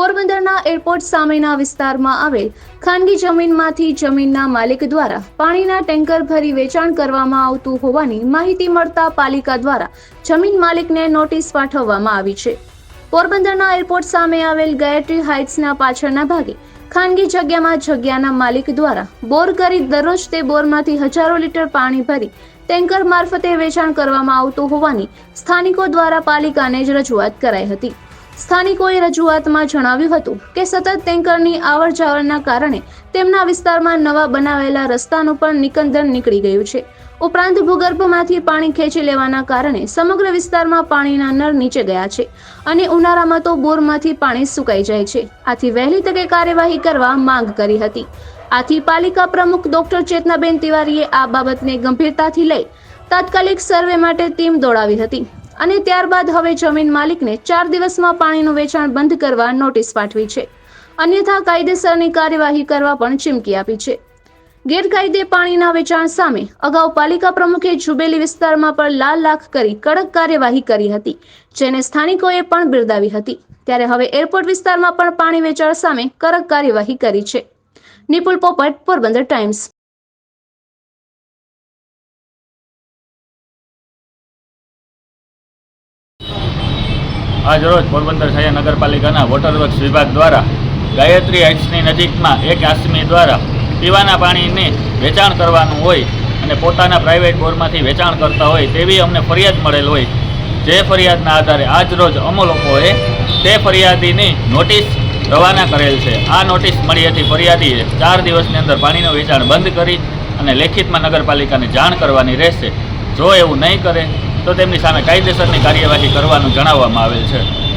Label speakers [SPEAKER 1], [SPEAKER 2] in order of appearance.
[SPEAKER 1] પોરબંદરના એરપોર્ટ સામેના વિસ્તારમાં આવેલ ખાનગી જમીનમાંથી જમીનના માલિક દ્વારા પાણીના ટેન્કર ભરી વેચાણ કરવામાં આવતું હોવાની માહિતી મળતા પાલિકા દ્વારા જમીન માલિકને નોટિસ પાઠવવામાં આવી છે. પોરબંદરના એરપોર્ટ સામે આવેલ ગાયત્રી હાઇટ્સના પાછળના ભાગે ખાનગી જગ્યામાં જગ્યાના માલિક દ્વારા બોર કરી દરરોજ તે બોરમાંથી હજારો લીટર પાણી ભરી ટેન્કર મારફતે વેચાણ કરવામાં આવતું હોવાની સ્થાનિકો દ્વારા પાલિકાને જ રજૂઆત કરાઈ હતી. સ્થાનિકોએ રજૂઆતમાં જણાવ્યું હતું કે સતત ટેન્કરની આવર જાવરના કારણે તેમના વિસ્તારમાં નવા બનાવેલા રસ્તાનું પણ નિકંદન નીકળી ગયું છે. ઉપરાંત ભૂગર્ભમાંથી પાણી ખેંચી લેવાના કારણે સમગ્ર વિસ્તારમાં પાણીના નળ નીચે ગયા છે અને ઉનાળામાં તો બોરમાંથી પાણી સુકાઈ જાય છે. આથી વહેલી તકે કાર્યવાહી કરવા માંગ કરી હતી. આથી પાલિકા પ્રમુખ ડોક્ટર ચેતનાબેન તિવારીએ આ બાબતને ગંભીરતાથી લઈ તાત્કાલિક સર્વે માટે ટીમ દોડાવી હતી. અને ત્યારબાદ હવે જમીન માલિકને ચાર દિવસમાં પાણીનું વેચાણ બંધ કરવા નોટિસ પાઠવી છે. અન્યથા કાયદેસરની કાર્યવાહી કરવા પણ ચીમકી આપી છે. ગેરકાયદે પાણીના વેચાણ સામે અગાઉ પાલિકા પ્રમુખે જુબેલી વિસ્તારમાં પણ લાલ લાખ કરી કડક કાર્યવાહી કરી હતી, જેને સ્થાનિકોએ પણ બિરદાવી હતી. ત્યારે હવે એરપોર્ટ વિસ્તારમાં પણ પાણી વેચાણ સામે કડક કાર્યવાહી કરી છે. નિપુલ પોપટ, પોરબંદર ટાઈમ્સ.
[SPEAKER 2] આજ રોજ પોરબંદર શહેર નગરપાલિકાના વોટરવર્ક્સ વિભાગ દ્વારા ગાયત્રી હાઇટ્સની નજીકમાં એક આશ્રમી દ્વારા પીવાના પાણીને વેચાણ કરવાનું હોય અને પોતાના પ્રાઇવેટ બોરમાંથી વેચાણ કરતા હોય તેવી અમને ફરિયાદ મળેલ હોય. જે ફરિયાદના આધારે આજ રોજ અમો લોકોએ તે ફરિયાદીની નોટિસ રવાના કરેલ છે. આ નોટિસ મળી હતી ફરિયાદીએ ચાર દિવસની અંદર પાણીનું વેચાણ બંધ કરી અને લેખિતમાં નગરપાલિકાને જાણ કરવાની રહેશે. જો એવું નહીં કરે તો તેમની સામે કાયદેસરની કાર્યવાહી કરવાનું જણાવવામાં આવેલ છે.